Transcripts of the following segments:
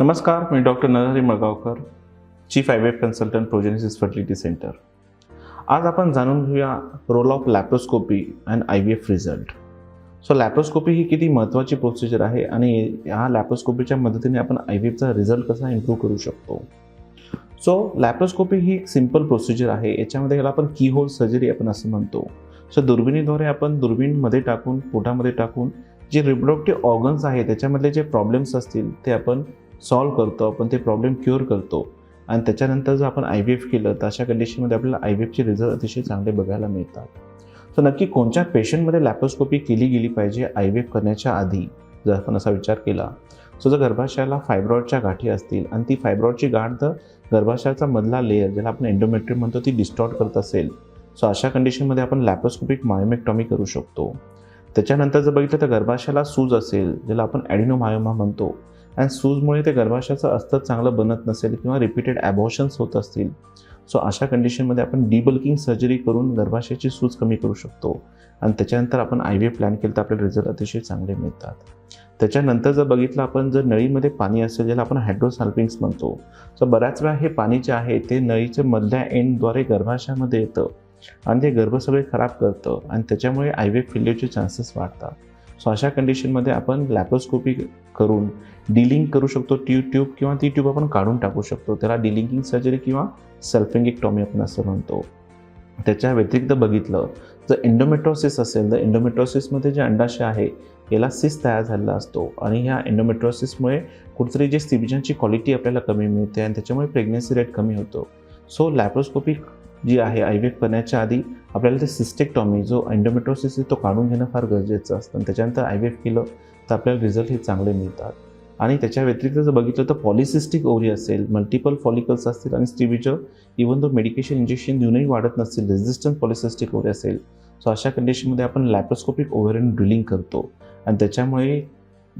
नमस्कार मी doctor Narhari Malgaonkar chief I F consultant Progenesis fertility centre आज आपण जाणून घेऊया role of laparoscopy and I V F result so laparoscopy ही किती महत्त्वाची प्रोसिजर आहे आणि ह्या लॅप्रोस्कोपीच्या मदतीने आपण आय व्ही एफचा रिझल्ट कसा इम्प्रूव्ह करू शकतो? सो लॅप्रोस्कोपी ही एक सिंपल प्रोसिजर आहे. याच्यामध्ये याला आपण की होल सर्जरी आपण असं म्हणतो. सो दुर्बिणीद्वारे आपण दुर्बीणमध्ये टाकून पोटामध्ये टाकून जे रिप्रोडक्टिव्ह ऑर्गन्स आहेत त्याच्यामधले जे प्रॉब्लेम्स असतील ते आपण सॉल्व्ह करतो आपण ते प्रॉब्लेम क्युअर करतो. आणि त्याच्यानंतर जर आपण आय व्ही एफ केलं तर अशा कंडिशनमध्ये आपल्याला आय व्ही एफचे रिझल्ट अतिशय चांगले बघायला मिळतात. तर नक्की कोणत्या पेशंटमध्ये लॅप्रोस्कोपी केली गेली पाहिजे आय व्ही एफ करण्याच्या आधी? जर आपण असा विचार केला सो जर गर्भाशयाला फायब्रॉइडच्या गाठी असतील आणि ती फायब्रॉइडची गाठ जर गर्भाशयाचा मधला लेअर ज्याला आपण एंडोमेट्रिक म्हणतो ती डिस्टॉर्ट करत असेल सो अशा कंडिशनमध्ये आपण लॅप्रोस्कोपिक मायोमेक्टॉमी करू शकतो. त्याच्यानंतर जर बघितलं तर गर्भाशयाला सूज असेल ज्याला आपण ॲडिनोमायोमा म्हणतो आणि सूजमुळे ते गर्भाशयाचं अस्तर चांगलं बनत नसेल किंवा रिपीटेड ॲबॉर्शन्स होत असतील. सो अशा कंडिशनमध्ये आपण डिबल्किंग सर्जरी करून गर्भाशयाची सूज कमी करू शकतो. आणि त्याच्यानंतर आपण आय व्ही प्लॅन केलं तर आपल्याला रिझल्ट अतिशय चांगले मिळतात. त्याच्यानंतर जर बघितलं आपण जर नळीमध्ये पाणी असेल ज्याला आपण हायड्रोसाल्पिंग्स म्हणतो. सो बऱ्याच वेळा हे पाणी जे आहे ते नळीच्या मधल्या एंडद्वारे गर्भाशयामध्ये येतं. आणि ते गर्भ सगळे खराब करतं. आणि त्याच्यामुळे आय व्ही एफ चान्सेस वाढतात. सो अशा कंडिशनमध्ये आपण लॅप्रोस्कोपी करून डिलिंग करू शकतो ट्यूब ट्यूब किंवा ती ट्यूब आपण काढून टाकू शकतो. त्याला डिलिंकिंग सर्जरी किंवा सल्फिंगिक्टॉमी आपण असं म्हणतो. त्याच्या व्यतिरिक्त बघितलं जर एन्डोमेट्रॉसिस असेल तर एन्डोमेट्रॉसिसमध्ये जे अंडाशय आहे याला सिस तयार झालेला असतो. आणि ह्या एन्डोमेट्रॉसिसमुळे कुठेतरी जे सिबिजनची क्वालिटी आपल्याला कमी मिळते आणि त्याच्यामुळे प्रेग्नन्सी रेट कमी होतो. सो लॅप्रोस्कोपी जी आहे आय व्ही एफ करण्याच्या आधी आपल्याला ते सिस्टेक्टॉमी जो अँडोमेट्रोसिस आहे तो काढून घेणं फार गरजेचं असतं. आणि त्याच्यानंतर आय व्ही एफ केलं तर आपल्याला रिझल्ट हे चांगले मिळतात. आणि त्याच्या व्यतिरिक्त जर बघितलं तर पॉलिसिस्टिक ओव्हरी असेल मल्टिपल फॉलिकल्स असतील आणि स्टीबीचं इवन दो मेडिकेशन इंजेक्शन देऊनही वाढत नसतील रेझिस्टंट पॉलिसिस्टिक ओव्हरी असेल. सो अशा कंडिशनमध्ये आपण लॅप्रोस्कोपिक ओव्हरेन ड्रिलिंग करतो. आणि त्याच्यामुळे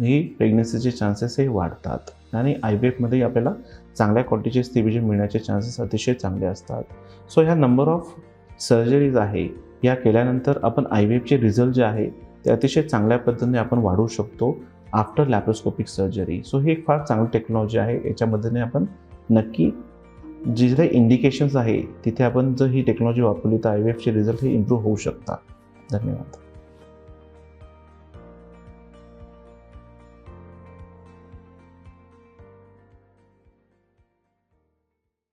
ही प्रेग्नन्सीचे चान्सेस हे वाढतात. आणि आय व्ही एफमध्येही आपल्याला चांगल्या क्वालिटीचे स्थिबीजन मिळण्याचे चान्सेस अतिशय चांगले असतात. सो ह्या नंबर ऑफ सर्जरीज आहे या केल्यानंतर आपण आय व्ही एफचे रिझल्ट जे आहे ते अतिशय चांगल्या पद्धतीने आपण वाढवू शकतो आफ्टर लॅप्रोस्कोपिक सर्जरी सो ही एक फार चांगली टेक्नॉलॉजी आहे याच्यामध्ये आपण नक्की जिथे इंडिकेशन्स आहे तिथे आपण जर ही टेक्नॉलॉजी वापरली तर आय व्ही एफचे रिझल्ट हे इम्प्रूव्ह होऊ शकतात. धन्यवाद.